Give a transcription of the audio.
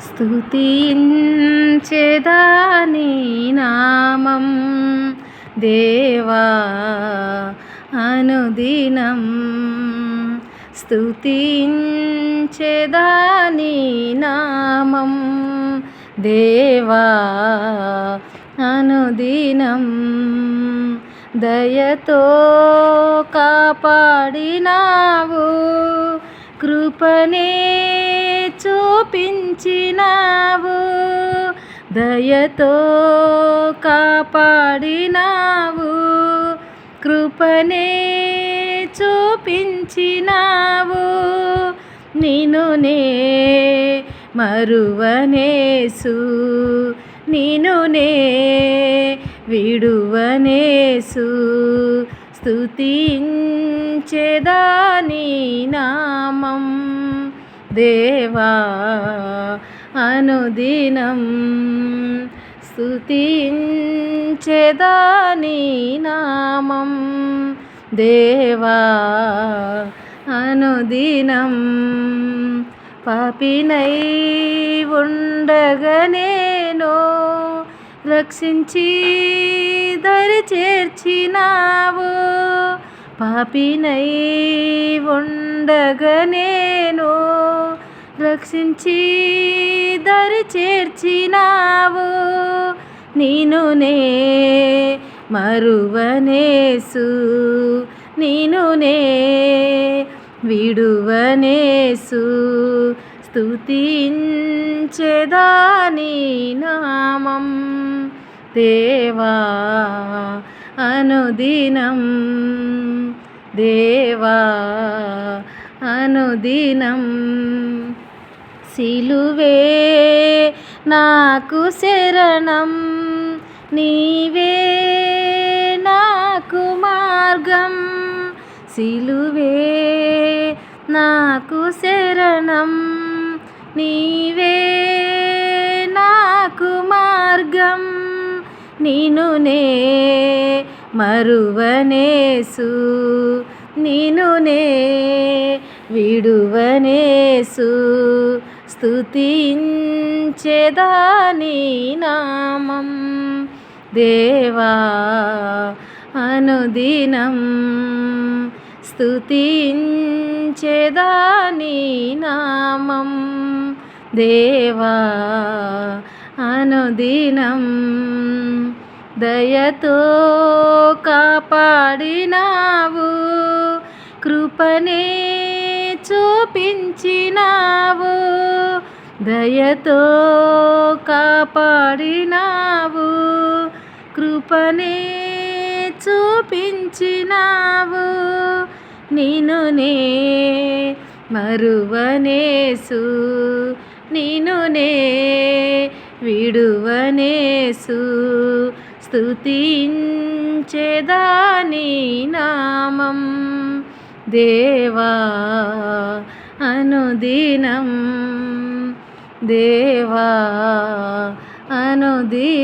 స్తుతించెదాని నామం దేవా అనుదినం. స్తుతించెదాని నామం దేవా అనుదినం. దయతో కాపాడినావు కృపనే చూపించినావు దయతో కాపాడినావు కృపనే చూపించినావు నిను నే మరువనేసు నిను నే విడువనేసు స్తుతించేదాని నామం. దేవా అనుదినం స్తుతించెదాని నామం. దేవా అనుదినం పాపినై ఉండగనేనో. రక్షించి దరి చేర్చినావు. పాపినై ఉండగనేను రక్షించి దరి చేర్చినావు. నేను నే మరువనేసు. నేను నే విడువనేసు. స్తుతించెదాని నామం. దేవా అనుదినం దేవా అనుదినం సిలువే నాకు శరణం నీవే నాకు మార్గం. సిలువే నాకు శరణం నీవే నాకు మార్గం. నిను నే మరువనేసు నిను నే విడువనేసు స్తుతించెదాని నామం దేవా అనుదినం స్తుతించెదాని నామం దేవా అనుదినం. దయతో కాపాడినావు కృపనే చూపించినావు దయతో కాపాడినావు కృపనే చూపించినావు. నినునే మరువనేసు నినునే విడువనేసు స్తుతించెదాని నామం దేవా అనుదినం దేవా అనుది